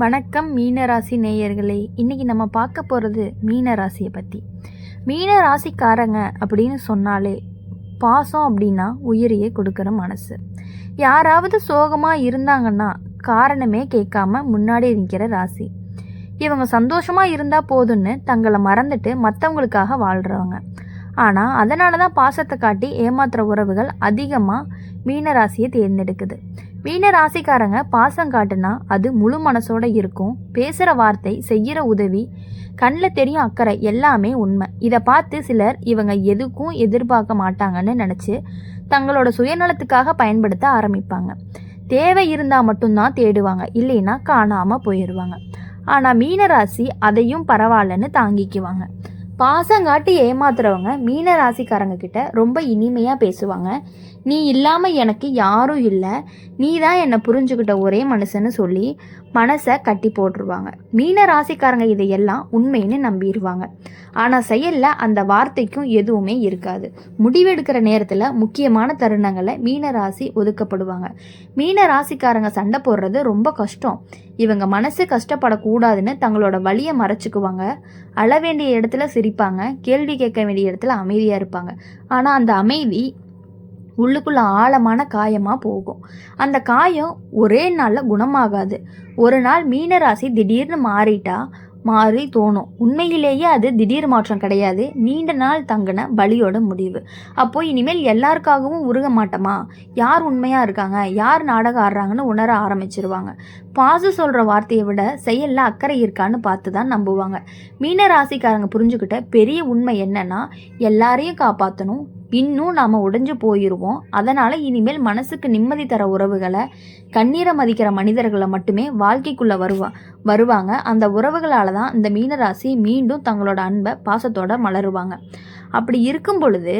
வணக்கம் மீனராசி நேயர்களே. இன்றைக்கி நம்ம பார்க்க போகிறது மீனராசியை பற்றி மீன ராசிக்காரங்க அப்படின்னு சொன்னாலே பாசம் அப்படின்னா உயிரையே கொடுக்குற மனசு. யாராவது சோகமாக இருந்தாங்கன்னா காரணமே கேட்காம முன்னாடி நிற்கிற ராசி. இவங்க சந்தோஷமாக இருந்தால் போதும்னு தங்களை மறந்துட்டு மற்றவங்களுக்காக வாழ்கிறவங்க ஆனால் அதனால தான் பாசத்தை காட்டி ஏமாத்துகிற உறவுகள் அதிகமாக மீனராசியை தேர்ந்தெடுக்குது. மீன ராசிக்காரங்க பாசம் காட்டுனா அது முழு மனசோட இருக்கும். பேசுகிற வார்த்தை செய்கிற உதவி கண்ணில் தெரியும் அக்கறை எல்லாமே உண்மை. இதை பார்த்து சிலர் இவங்க எதுக்கும் எதிர்பார்க்க மாட்டாங்கன்னு நினச்சி தங்களோட சுயநலத்துக்காக பயன்படுத்த ஆரம்பிப்பாங்க. தேவை இருந்தால் மட்டும்தான் தேடுவாங்க. இல்லைன்னா காணாமல் போயிடுவாங்க ஆனால் மீனராசி அதையும் பரவாயில்லன்னு தாங்கிக்குவாங்க. பாசம் காட்டி ஏமாத்துறவங்க மீன ராசிக்காரங்க கிட்ட ரொம்ப இனிமையாக பேசுவாங்க. நீ இல்லாமல் எனக்கு யாரும் இல்லை. நீ தான் என்னை புரிஞ்சுக்கிட்ட ஒரே மனுஷன்னு சொல்லி மனசை கட்டி போட்டுருவாங்க. மீன ராசிக்காரங்க இதையெல்லாம் உண்மைன்னு நம்பிடுவாங்க ஆனால் செயலில் அந்த வார்த்தைக்கும் எதுவுமே இருக்காது. முடிவெடுக்கிற நேரத்தில் முக்கியமான தருணங்களை மீன ராசி ஒதுக்கப்படுவாங்க. மீன ராசிக்காரங்க சண்டை போடுறது ரொம்ப கஷ்டம். இவங்க மனசு கஷ்டப்படக்கூடாதுன்னு தங்களோட வழியை மறைச்சிக்குவாங்க. அழ வேண்டிய இடத்துல சிரிப்பாங்க. கேள்வி கேட்க வேண்டிய இடத்துல அமைதியாக இருப்பாங்க. ஆனால் அந்த அமைதி உள்ளுக்குள்ள ஆழமான காயமாக போகும். அந்த காயம் ஒரே நாளில் குணமாகாது. ஒரு நாள் மீனராசி திடீர்னு மாறிட்டா மாறி தோணும். உண்மையிலேயே அது திடீர் மாற்றம் கிடையாது. நீண்ட நாள் தங்கின பலியோட முடிவு. அப்போ இனிமேல் எல்லாருக்காகவும் உருக மாட்டோமா? யார் உண்மையாக இருக்காங்க? யார் நாடகம் ஆடுறாங்கன்னு உணர ஆரம்பிச்சிருவாங்க. பாசு சொல்கிற வார்த்தையை விட செயலில் அக்கறை இருக்கான்னு பார்த்து தான் நம்புவாங்க. மீன ராசிக்காரங்க புரிஞ்சுக்கிட்ட பெரிய உண்மை என்னன்னா எல்லாரையும் காப்பாற்றணும் இன்னும் நாம் உடைஞ்சு போயிடுவோம் அதனால் இனிமேல் மனசுக்கு நிம்மதி தர உறவுகளை கண்ணீரை மதிக்கிற மனிதர்களை மட்டுமே வாழ்க்கைக்குள்ளே வருவா வருவாங்க. அந்த உறவுகளால் தான் இந்த மீனராசி மீண்டும் தங்களோட அன்பை பாசத்தோட மலருவாங்க. அப்படி இருக்கும் பொழுது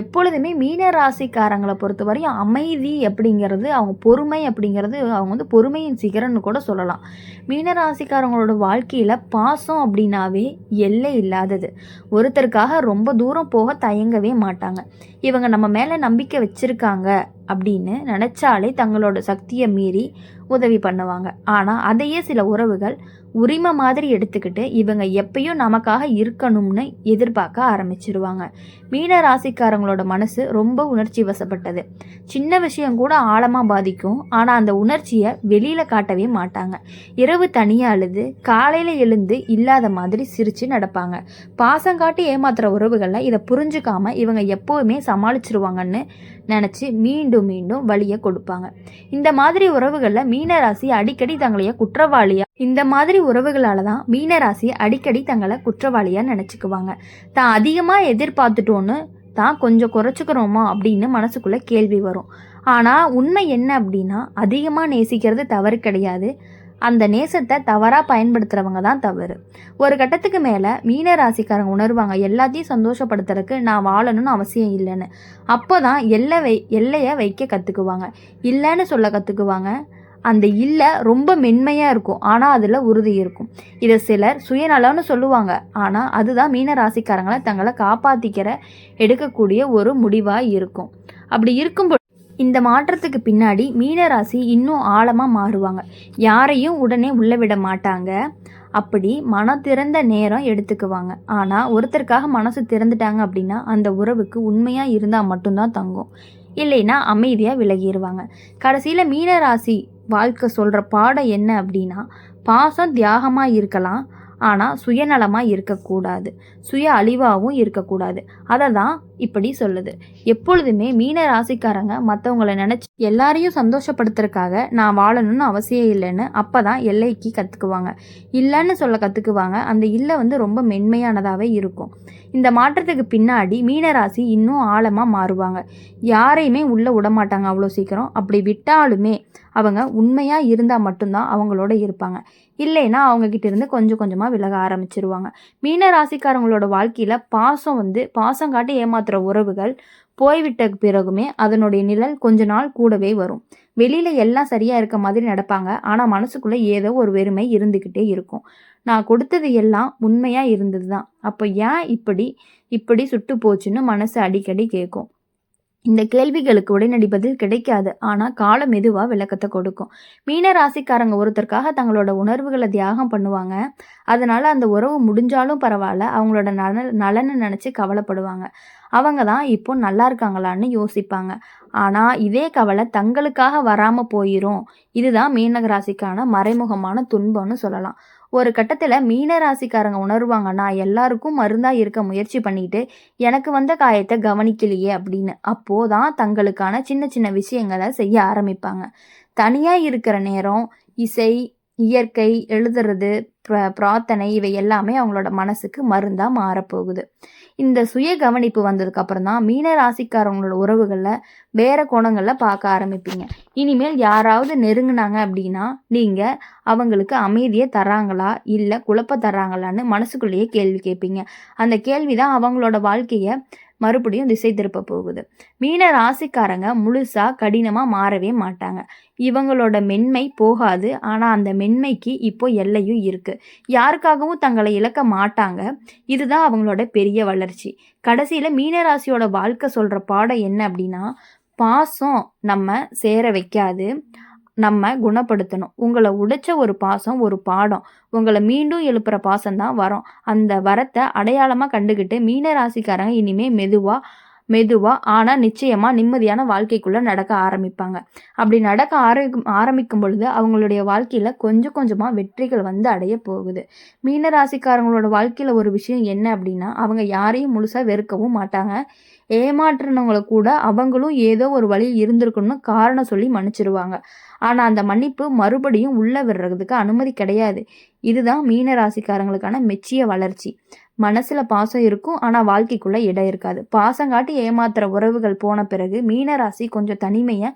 எப்பொழுதுமே மீன ராசிக்காரங்களை பொறுத்த வரையும் அமைதி அப்படிங்கிறது அவங்க பொறுமை அப்படிங்கிறது அவங்க வந்து பொறுமையின் சிகரன்னு கூட சொல்லலாம். மீன ராசிக்காரங்களோட வாழ்க்கையில் பாசம் அப்படின்னாவே எல்லை இல்லாதது. ஒருத்தருக்காக ரொம்ப தூரம் போக தயங்கவே மாட்டாங்க. இவங்க நம்ம மேலே நம்பிக்கை வச்சுருக்காங்க அப்படின்னு நினச்சாலே தங்களோட சக்தியை மீறி உதவி பண்ணுவாங்க. ஆனால் அதையே சில உறவுகள் உரிமை மாதிரி எடுத்துக்கிட்டு இவங்க எப்பயும் நமக்காக இருக்கணும்னு எதிர்பார்க்க ஆரம்பிச்சிருவாங்க. மீன ராசிக்காரங்களோட மனசு ரொம்ப உணர்ச்சி வசப்பட்டது. சின்ன விஷயம் கூட ஆழமாக பாதிக்கும். ஆனால் அந்த உணர்ச்சியை வெளியில் காட்டவே மாட்டாங்க. இரவு தனியாக அழுது காலையில் எழுந்து இல்லாத மாதிரி சிரித்து நடப்பாங்க. பாசம் காட்டி ஏமாத்துற உறவுகளில் இதை புரிஞ்சுக்காமல் இவங்க எப்போவுமே சமாளிச்சிருவாங்கன்னு நினச்சி மீண்டும் மீண்டும் வழியை கொடுப்பாங்க. இந்த மாதிரி உறவுகளில் மீனராசி அடிக்கடி தங்களைய குற்றவாளியாக இந்த மாதிரி உறவுகளால் தான் மீனராசி அடிக்கடி தங்களை குற்றவாளியாக நினச்சிக்குவாங்க. தான் அதிகமாக எதிர்பார்த்துட்டோன்னு தான் கொஞ்சம் குறைச்சிக்கிறோமா அப்படின்னு மனசுக்குள்ளே கேள்வி வரும். ஆனால் உண்மை என்ன அப்படின்னா அதிகமாக நேசிக்கிறது தவறு கிடையாது. அந்த நேசத்தை தவறாக பயன்படுத்துகிறவங்க தான் தவறு. ஒரு கட்டத்துக்கு மேலே மீன ராசிக்காரங்க உணர்வாங்க எல்லாத்தையும் சந்தோஷப்படுத்துறதுக்கு நான் வாழணும்னு அவசியம் இல்லைன்னு. அப்போ தான் எல்லை வை எல்லையை வைக்க கற்றுக்குவாங்க இல்லைன்னு சொல்ல கற்றுக்குவாங்க அந்த இல்லை ரொம்ப மென்மையாக இருக்கும். ஆனால் அதில் உறுதி இருக்கும். இதை சிலர் சுயநலம்னு சொல்லுவாங்க. ஆனால் அதுதான் மீன ராசிக்காரங்களை தங்களை காப்பாற்றிக்கிற எடுக்கக்கூடிய ஒரு முடிவாக இருக்கும். அப்படி இருக்கும்போது இந்த மாற்றத்துக்கு பின்னாடி மீனராசி இன்னும் ஆழமாக மாறுவாங்க. யாரையும் உடனே உள்ள விட மாட்டாங்க. அப்படி மனம் திறந்த நேரம் எடுத்துக்குவாங்க. ஆனால் ஒருத்தருக்காக மனசு திறந்துட்டாங்க அப்படின்னா அந்த உறவுக்கு உண்மையாக இருந்தால் மட்டும்தான் தங்கும். இல்லைன்னா அமைதியாக விலகிடுவாங்க கடைசியில் மீனராசி வாழ்க்கை சொல்கிற பாடம் என்ன அப்படின்னா பாசம் தியாகமாக இருக்கலாம் ஆனால் சுயநலமாக இருக்கக்கூடாது. சுய அழிவாகவும் இருக்கக்கூடாது. அதை தான் இப்படி சொல்லுது. எப்பொழுதுமே மீன ராசிக்காரங்க மற்றவங்களை நினச்சி எல்லாரையும் சந்தோஷப்படுத்துறதுக்காக நான் வாழணும்னு அவசியம் இல்லைன்னு அப்போ தான் எல்லைக்கு கற்றுக்குவாங்க இல்லைன்னு சொல்ல கற்றுக்குவாங்க அந்த இல்லை வந்து ரொம்ப மென்மையானதாகவே இருக்கும். இந்த மாற்றத்துக்கு பின்னாடி மீனராசி இன்னும் ஆழமாக மாறுவாங்க. யாரையுமே உள்ளே விட மாட்டாங்க அவ்வளோ சீக்கிரம். அப்படி விட்டாலுமே அவங்க உண்மையாக இருந்தால் மட்டும்தான் அவங்களோட இருப்பாங்க. இல்லைன்னா அவங்கக்கிட்ட இருந்து கொஞ்சம் கொஞ்சமாக விலக ஆரம்பிச்சிருவாங்க. மீன ராசிக்காரங்களோட வாழ்க்கையில் பாசம் வந்து பாசம் காட்டி ஏமாத்துகிற உறவுகள் போய்விட்ட பிறகுமே அதனுடைய நிழல் கொஞ்ச நாள் கூடவே வரும். வெளியில் எல்லாம் சரியாக இருக்க மாதிரி நடப்பாங்க. ஆனால் மனசுக்குள்ளே ஏதோ ஒரு வெறுமை இருந்துக்கிட்டே இருக்கும். நான் கொடுத்தது எல்லாம் உண்மையாக இருந்தது தான் அப்போ ஏன் இப்படி இப்படி சுட்டு போச்சுன்னு மனசு அடிக்கடி கேட்கும் இந்த கேள்விகளுக்கு உடனடி பதில் கிடைக்காது. ஆனால் காலம் மெதுவாக விளக்கத்தை கொடுக்கும். மீன ராசிக்காரங்க ஒருத்தருக்காக தங்களோட உணர்வுகளை தியாகம் பண்ணுவாங்க. அதனால் அந்த உறவு முடிஞ்சாலும் பரவாயில்ல. அவங்களோட நல நலனை நினச்சி கவலைப்படுவாங்க. அவங்க தான் இப்போ நல்லா இருக்காங்களான்னு யோசிப்பாங்க. ஆனால் இதே கவலை தங்களுக்காக வராமல் போயிடும் இதுதான் மீனக ராசிக்கான மறைமுகமான துன்பம்னு சொல்லலாம். ஒரு கட்டத்தில் மீன ராசிக்காரங்க உணர்வாங்க நான் எல்லாருக்கும் மருந்தாக இருக்க முயற்சி பண்ணிட்டு எனக்கு வந்த காயத்தை கவனிக்கலையே அப்படின்னு அப்போது தான் தங்களுக்கான சின்ன சின்ன விஷயங்களை செய்ய ஆரம்பிப்பாங்க. தனியாக இருக்கிற நேரம் இசை இயற்கை எழுதுறது பிரார்த்தனை இவை எல்லாமே அவங்களோட மனசுக்கு மருந்தாக மாறப்போகுது. இந்த சுய கவனிப்பு வந்ததுக்கு அப்புறம் தான் மீன ராசிக்காரவங்களோட உறவுகளில் வேற கோணங்களில் பார்க்க ஆரம்பிப்பீங்க. இனிமேல் யாராவது நெருங்கினாங்க அப்படின்னா நீங்கள் அவங்களுக்கு அமைதியை தராங்களா இல்லை குழப்ப தராங்களான்னு மனசுக்குள்ளேயே கேள்வி கேட்பீங்க. அந்த கேள்வி தான் அவங்களோட வாழ்க்கையை மறுபடியும் திசை திருப்ப போகுது. மீன ராசிக்காரங்க முழுசா கடினமாக மாறவே மாட்டாங்க. இவங்களோட மென்மை போகாது. ஆனால் அந்த மென்மைக்கு இப்போ எல்லையும் இருக்குது யாருக்காகவும் தங்களை இழக்க மாட்டாங்க. இதுதான் அவங்களோட பெரிய வளர்ச்சி. கடைசியில் மீனராசியோட வாழ்க்கை சொல்கிற பாடம் என்ன அப்படின்னா பாசம் நம்ம சேர வைக்காது. நம்ம குணப்படுத்தணும். உங்களை உடைச்ச ஒரு பாசம் ஒரு பாடம் உங்களை மீண்டும் எழுப்புற பாசம் தான் வரும். அந்த வரத்தை அடையாளமாக கண்டுக்கிட்டு மீன ராசிக்காரங்க இனிமேல் மெதுவாக மெதுவாக ஆனால் நிச்சயமாக நிம்மதியான வாழ்க்கைக்குள்ளே நடக்க ஆரம்பிப்பாங்க. அப்படி நடக்க ஆரம்பிக்கும் ஆரம்பிக்கும் பொழுது அவங்களுடைய வாழ்க்கையில் கொஞ்சம் கொஞ்சமாக வெற்றிகள் வந்து அடைய போகுது. மீனராசிக்காரங்களோட வாழ்க்கையில் ஒரு விஷயம் என்ன அப்படின்னா அவங்க யாரையும் முழுசாக வெறுக்கவும் மாட்டாங்க. ஏமாற்றினவங்களை கூட அவங்களும் ஏதோ ஒரு வழியில் இருந்திருக்கணும்னு காரணம் சொல்லி மன்னிச்சிருவாங்க. ஆனால் அந்த மன்னிப்பு மறுபடியும் உள்ளே விடுறதுக்கு அனுமதி கிடையாது. இதுதான் மீன ராசிக்காரங்களுக்கான மெச்சிய வளர்ச்சி. மனசில் பாசம் இருக்கும் ஆனால் வாழ்க்கைக்குள்ளே இடம் இருக்காது. பாசம் காட்டி ஏமாத்துற உறவுகள் போன பிறகு மீனராசி கொஞ்சம் தனிமையை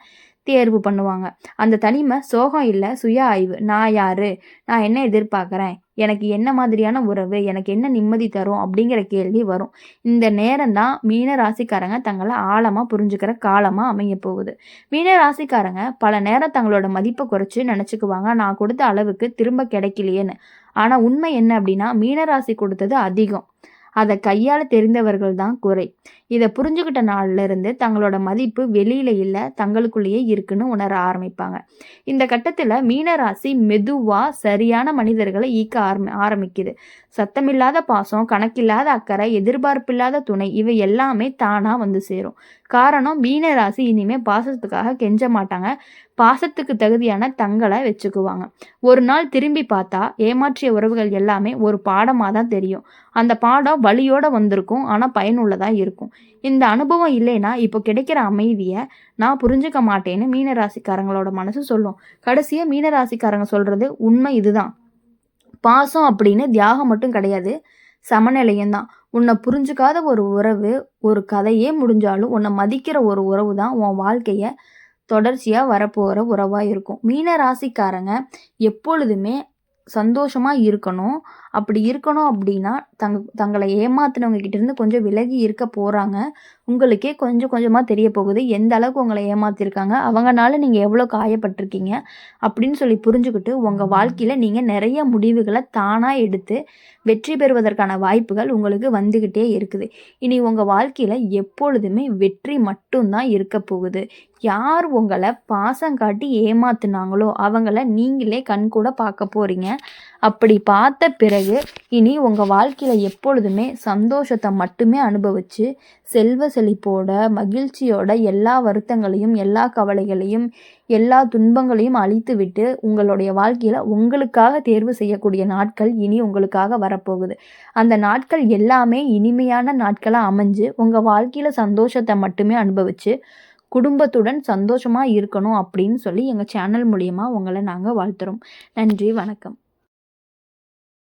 தேர்வு பண்ணுவாங்க. அந்த தனிமை சோகம் இல்லை சுய ஆய்வு. நான் யாரு? நான் என்ன எதிர்பார்க்குறேன்? எனக்கு என்ன மாதிரியான உறவு? எனக்கு என்ன நிம்மதி தரும்? அப்படிங்கிற கேள்வி வரும். இந்த நேரம் தான் மீன ராசிக்காரங்க தங்களை ஆழமாக புரிஞ்சுக்கிற காலமாக அமைய போகுது. மீன ராசிக்காரங்க பல நேரம் தங்களோட மதிப்பை குறைச்சி நினச்சிக்குவாங்க. நான் கொடுத்த அளவுக்கு திரும்ப கிடைக்கலையேன்னு. ஆனால் உண்மை என்ன அப்படின்னா மீனராசி கொடுத்தது அதிகம். அதை கையாள தெரிந்தவர்கள் தான் குறை. இதை புரிஞ்சுக்கிட்ட நாள்லேருந்து தங்களோட மதிப்பு வெளியில இல்லை தங்களுக்குள்ளேயே இருக்குன்னு உணர ஆரம்பிப்பாங்க. இந்த கட்டத்தில் மீனராசி மெதுவாக சரியான மனிதர்களை ஈக்க ஆரம்பி ஆரம்பிக்குது. சத்தமில்லாத பாசம் கணக்கில்லாத அக்கறை எதிர்பார்ப்பில்லாத துணை இவை எல்லாமே தானாக வந்து சேரும். காரணம் மீனராசி இனிமேல் பாசத்துக்காக கெஞ்ச மாட்டாங்க. பாசத்துக்கு தகுதியான தங்களை வச்சுக்குவாங்க. ஒரு நாள் திரும்பி பார்த்தா ஏமாற்றிய உறவுகள் எல்லாமே ஒரு பாடமாக தான் தெரியும். அந்த பாடம் வழியோடு வந்திருக்கும் ஆனால் பயனுள்ளதாக இருக்கும். இந்த அனுபவம் இல்லைன்னா இப்போ கிடைக்கிற அமைதியை நான் புரிஞ்சுக்க மாட்டேன்னு மீனராசிக்காரங்களோட மனசு சொல்லும். கடைசியாக மீனராசிக்காரங்க சொல்கிறது உண்மை இதுதான். பாசம் அப்படின்னு தியாகம் மட்டும் கிடையாது. சமநிலையும் தான். உன்னை புரிஞ்சுக்காத ஒரு உறவு ஒரு கதையே முடிஞ்சாலும் உன்னை மதிக்கிற ஒரு உறவு தான் உன் வாழ்க்கையை தொடர்ச்சியாக வரப்போகிற உறவாக இருக்கும். மீன ராசிக்காரங்க எப்பொழுதுமே சந்தோஷமாக இருக்கணும். அப்படி இருக்கணும் அப்படின்னா தங் தங்களை ஏமாத்தினவங்க கிட்டேருந்து கொஞ்சம் விலகி இருக்க போகிறாங்க உங்களுக்கே கொஞ்சம் கொஞ்சமாக தெரிய போகுது. எந்த அளவுக்கு உங்களை ஏமாத்திருக்காங்க? அவங்கனால நீங்கள் எவ்வளோ காயப்பட்டிருக்கீங்க? அப்படின்னு சொல்லி புரிஞ்சுக்கிட்டு உங்கள் வாழ்க்கையில் நீங்கள் நிறைய முடிவுகளை தானாக எடுத்து வெற்றி பெறுவதற்கான வாய்ப்புகள் உங்களுக்கு வந்துக்கிட்டே இருக்குது. இனி உங்கள் வாழ்க்கையில் எப்பொழுதுமே வெற்றி மட்டும்தான் இருக்க போகுது. யார் உங்களை பாசம் காட்டி ஏமாத்துனாங்களோ அவங்கள நீங்களே கண் கூட பார்க்க போகிறீங்க அப்படி பார்த்த பிறகு இனி உங்கள் வாழ்க்கையில் எப்பொழுதுமே சந்தோஷத்தை மட்டுமே அனுபவித்து செல்வ செழிப்போட மகிழ்ச்சியோட எல்லா வருத்தங்களையும் எல்லா கவலைகளையும் எல்லா துன்பங்களையும் அழித்துவிட்டு உங்களுடைய வாழ்க்கையில் உங்களுக்காக தேர்வு செய்யக்கூடிய நாட்கள் இனி உங்களுக்காக வரப்போகுது. அந்த நாட்கள் எல்லாமே இனிமையான நாட்களாக அமைஞ்சு உங்கள் வாழ்க்கையில் சந்தோஷத்தை மட்டுமே அனுபவித்து குடும்பத்துடன் சந்தோஷமாக இருக்கணும் அப்படின்னு சொல்லி எங்கள் சேனல் மூலியமாக உங்களை நாங்கள் வாழ்த்துறோம். நன்றி வணக்கம்.